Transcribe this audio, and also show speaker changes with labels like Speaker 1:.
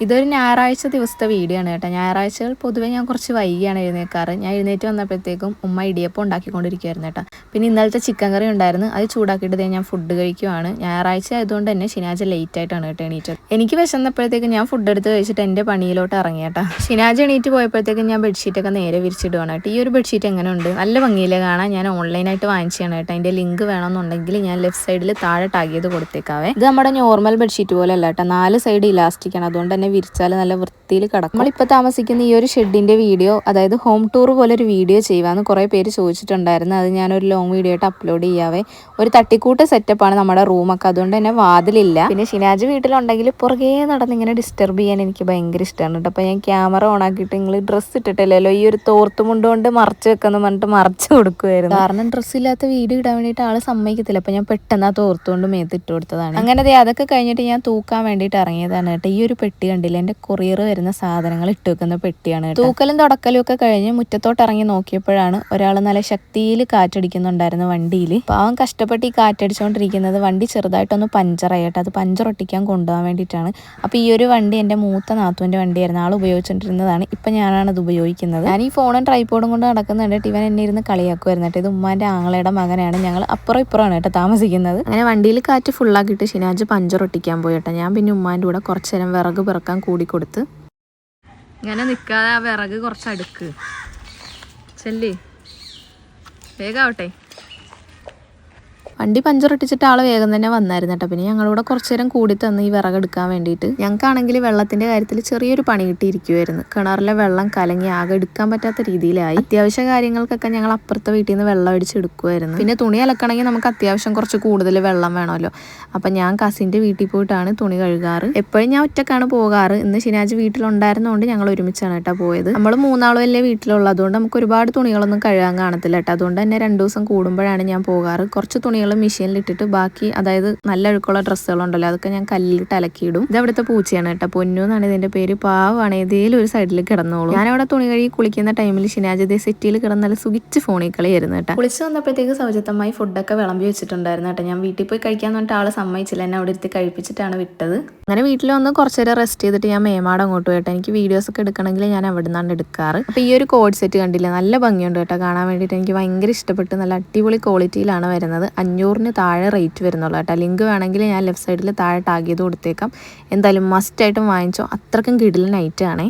Speaker 1: ഇതൊരു ഞായറാഴ്ച ദിവസത്തെ വീഡിയോ ആണ് കേട്ടോ. ഞായറാഴ്ചകൾ പൊതുവേ ഞാൻ കുറച്ച് വൈകിയാണ് എഴുന്നേക്കാറ്. ഞാൻ എഴുന്നേറ്റ് വന്നപ്പോഴത്തേക്കും ഉമ്മ ഇടിയപ്പം ഉണ്ടാക്കിക്കൊണ്ടിരിക്കുകയായിരുന്നു കേട്ടോ. പിന്നെ ഇന്നലത്തെ ചിക്കൻ കറി ഉണ്ടായിരുന്നു. അത് ചൂടാക്കിയിട്ട് ഞാൻ ഫുഡ് കഴിക്കുവാണ്. ഞായറാഴ്ച ആയതുകൊണ്ട് തന്നെ ശനിയാഴ്ച ലേറ്റ് ആയിട്ടാണ് കേട്ടോ എണീറ്റത്. എനിക്ക് വിശന്നപ്പോഴത്തേക്കും ഞാൻ ഫുഡ് എടുത്ത് കഴിച്ചിട്ട് എന്റെ പണിയിലോട്ട് ഇറങ്ങി കേട്ടോ. ശനിയാഴ്ച എണീറ്റ് പോയപ്പോഴത്തേക്കും ഞാൻ ബെഡ്ഷീറ്റൊക്കെ നേരെ വിരിച്ചിടുവാണ് കേട്ടോ. ഈ ഒരു ബെഡ്ഷീറ്റ് എങ്ങനെ ഉണ്ട് നല്ല ഭംഗിയിലെ കാണാൻ? ഞാൻ ഓൺലൈനായിട്ട് വാങ്ങിച്ചാണ് കേട്ടോ. അതിന്റെ ലിങ്ക് വേണമെന്നുണ്ടെങ്കിൽ ഞാൻ ലെഫ്റ്റ് സൈഡിൽ താഴെ ടാഗ് ചെയ്ത് കൊടുത്തേക്കാവേ. ഇത് നമ്മുടെ നോർമൽ ബെഡ്ഷീറ്റ് പോലെ അല്ല കേട്ടോ. നാല് സൈഡ് ഇലാസ്റ്റിക് ആണ്. അതുകൊണ്ട് തന്നെ വിരിച്ചാൽ നല്ല വൃത്തിയിൽ കിടക്കും. നമ്മളിപ്പോൾ താമസിക്കുന്ന ഈ ഒരു ഷെഡിന്റെ വീഡിയോ അതായത് ഹോം ടൂർ പോലെ ഒരു വീഡിയോ ചെയ്യുവാന്ന് കുറേ പേര് ചോദിച്ചിട്ടുണ്ടായിരുന്നു. അത് ഞാനൊരു ലോങ് വീഡിയോ ആയിട്ട് അപ്ലോഡ് ചെയ്യാവേ. ഒരു തട്ടിക്കൂട്ട് സെറ്റപ്പാണ് നമ്മുടെ റൂമൊക്കെ അതുകൊണ്ട് തന്നെ വാതിലില്ല. പിന്നെ ഷിനാജ് വീട്ടിലുണ്ടെങ്കിൽ പുറകെ നടന്ന് ഇങ്ങനെ ഡിസ്റ്റർബ് ചെയ്യാൻ എനിക്ക് ഭയങ്കര ഇഷ്ടമാണ് കേട്ടോ. അപ്പോൾ ഞാൻ ക്യാമറ ഓൺ ആക്കിയിട്ട് നിങ്ങൾ ഡ്രസ്സ് ഇട്ടിട്ടില്ലല്ലോ? ഈ ഒരു തോർത്തുമുണ്ട് കൊണ്ട് മറച്ച് വെക്കുന്നു പറഞ്ഞിട്ട് മറച്ച് കൊടുക്കുമായിരുന്നു കാരണം ഡ്രസ്സ് ഇല്ലാത്ത വീഡിയോ ഇടാൻ വേണ്ടിയിട്ട് ആൾ സമ്മതിക്കത്തില്ല. അപ്പോൾ ഞാൻ പെട്ടെന്ന് ആ തോർത്തുകൊണ്ട് മേത്ത് ഇട്ട് കൊടുത്തതാണ്. അങ്ങനെ അതൊക്കെ കഴിഞ്ഞിട്ട് ഞാൻ തൂക്കാൻ വേണ്ടിയിട്ട് ഇറങ്ങിയതാണ് കേട്ടോ. ഈ ഒരു പെട്ടി കണ്ടില്ല? എന്റെ കൊറിയർ വരുന്ന സാധനങ്ങൾ ഇട്ട് വെക്കുന്ന പെട്ടിയാണ് തൂക്കലും തുടക്കലും ഒക്കെ കഴിഞ്ഞ് മുറ്റത്തോട്ട് ഇറങ്ങി നോക്കിയപ്പോഴാണ് ഒരാൾ നല്ല ശക്തിയിൽ കാറ്റടിക്കുന്നുണ്ടായിരുന്നു വണ്ടിയിൽ. പാവം കഷ്ടപ്പെട്ട് ഈ കാറ്റടിച്ചുകൊണ്ടിരിക്കുന്നത് വണ്ടി ചെറുതായിട്ടൊന്ന് പഞ്ചറായിട്ട് അത് പഞ്ചർ ഒട്ടിക്കാൻ കൊണ്ടുപോകാൻ വേണ്ടിയിട്ടാണ്. അപ്പോൾ ഈ ഒരു വണ്ടി എന്റെ മൂത്ത നാത്തുവിന്റെ വണ്ടിയായിരുന്നു. ആൾ ഉപയോഗിച്ചുകൊണ്ടിരുന്നതാണ്. ഇപ്പം ഞാനാണ് അത് ഉപയോഗിക്കുന്നത്. ഞാൻ ഈ ഫോണും ട്രൈപ്പോഡും കൊണ്ട് നടക്കുന്നുണ്ട്. ഇവൻ എന്നെ ഇരുന്ന് കളിയാക്കുമായിരുന്നു കേട്ടോ. ഇത് ഉമ്മാന്റെ ആങ്ങളയുടെ മകനാണ്. ഞങ്ങൾ അപ്പുറം ഇപ്പുറമാണ് കേട്ടോ താമസിക്കുന്നത്. അങ്ങനെ വണ്ടിയിൽ കാറ്റ് ഫുള്ളാക്കിയിട്ട് ഷിനാജ് പഞ്ചർ ഒട്ടിക്കാൻ പോയി കേട്ടോ. ഞാൻ പിന്നെ ഉമ്മാന്റെ കൂടെ കുറച്ച് നേരം വിറക് പിറക്കാൻ കൂടി കൊടുത്ത്. ഇങ്ങനെ നിൽക്കാതെ ആ വിറക് കുറച്ച് അടുക്ക് ചെല്ലി. വേഗാവട്ടെ. വണ്ടി പഞ്ചർ ഇട്ടിച്ചിട്ട് ആൾ വേഗം തന്നെ വന്നായിരുന്നു കേട്ടോ. പിന്നെ ഞങ്ങളിവിടെ കുറച്ചു നേരം കൂടി തന്ന് ഈ വിറകെടുക്കാൻ വേണ്ടിയിട്ട്. ഞങ്ങൾക്കാണെങ്കിൽ വെള്ളത്തിന്റെ കാര്യത്തിൽ ചെറിയൊരു പണി കിട്ടിയിരിക്കുമായിരുന്നു കിണറിലെ വെള്ളം കലങ്ങി ആകെ എടുക്കാൻ പറ്റാത്ത രീതിയിലായി. അത്യാവശ്യ കാര്യങ്ങൾക്കൊക്കെ ഞങ്ങൾ അപ്പുറത്തെ വീട്ടിൽ നിന്ന് വെള്ളം അടിച്ച് എടുക്കുമായിരുന്നു പിന്നെ തുണി അലക്കണമെങ്കിൽ നമുക്ക് അത്യാവശ്യം കുറച്ച് കൂടുതൽ വെള്ളം വേണമല്ലോ. അപ്പം ഞാൻ കസിന്റെ വീട്ടിൽ പോയിട്ടാണ് തുണി കഴുകാറ്. എപ്പോഴും ഞാൻ ഒറ്റക്കാണ് പോകാറ്. ഇന്ന് ശനിയാഴ്ച വീട്ടിലുണ്ടായിരുന്നതുകൊണ്ട് ഞങ്ങൾ ഒരുമിച്ചാണ് കേട്ടോ പോയത്. നമ്മൾ മൂന്നാളും അല്ലേ വീട്ടിലുള്ളത് അതുകൊണ്ട് നമുക്ക് ഒരുപാട് തുണികളൊന്നും കഴുകാൻ കാണത്തില്ല കേട്ടോ. അതുകൊണ്ട് തന്നെ രണ്ട് ദിവസം കൂടുമ്പോഴാണ് ഞാൻ പോകാറ്. കുറച്ച് തുണികൾ മെഷീനിലിട്ടിട്ട് ബാക്കി അതായത് നല്ല അഴുക്കുള്ള ഡ്രസ്സുകളുണ്ടല്ലോ അതൊക്കെ ഞാൻ കല്ലിലിട്ട് അലക്കിയിടും. ഇത് അവിടുത്തെ പൂച്ചയാണ് കേട്ടോ. പൊന്നു എന്നാണ് ഇതിന്റെ പേര്. പാവാണ്. ഏതേലും ഒരു സൈഡിൽ കിടന്നോളൂ. ഞാനവിടെ തുണി കഴുകി കുളിക്കുന്ന ടൈമിൽ ഷിനാജ് സെറ്റിയിൽ കിടന്ന് നല്ല സുഖിച്ച് ഫോണിൽ കളിയായിരുന്നു കേട്ടോ. കുളിച്ച് വന്നപ്പോഴത്തേക്ക് സൗജത്തമായി ഫുഡൊക്കെ വിളമ്പി വെച്ചിട്ടുണ്ടായിരുന്നു കേട്ടോ. ഞാൻ വീട്ടിൽ പോയി കഴിക്കാൻ പറഞ്ഞിട്ട് ആൾ സമ്മതിച്ചില്ല. എന്നെ അവിടെ ഇരുത്തി കഴിപ്പിച്ചിട്ടാണ് വിട്ടത്. അങ്ങനെ വീട്ടിൽ വന്ന് കുറച്ചേരം റെസ്റ്റ് ചെയ്തിട്ട് ഞാൻ മേമാട് അങ്ങോട്ട് പോയിട്ട് എനിക്ക് വീഡിയോസ് ഒക്കെ എടുക്കണമെങ്കിൽ ഞാൻ അവിടെ നിന്നാണ് എടുക്കാറ്. അപ്പോൾ ഈ ഒരു കോഡ് സെറ്റ് കണ്ടില്ല? നല്ല ഭംഗിയുണ്ട് കേട്ടോ. കാണാൻ വേണ്ടിയിട്ട് എനിക്ക് ഭയങ്കര ഇഷ്ടപ്പെട്ട്. നല്ല അടിപൊളി ക്വാളിറ്റിയിലാണ് വരുന്നത്. അഞ്ഞൂറിന് താഴെ റേറ്റ് വരുന്നുള്ളൂ കേട്ടോ. ലിങ്ക് വേണമെങ്കിൽ ഞാൻ ലെഫ്റ്റ് സൈഡിൽ താഴെ ടാഗ് ചെയ്ത് കൊടുത്തേക്കാം. എന്തായാലും മസ്റ്റായിട്ടും വാങ്ങിച്ചോ. അത്രക്കും കിടിലൻ ഐറ്റമാണേ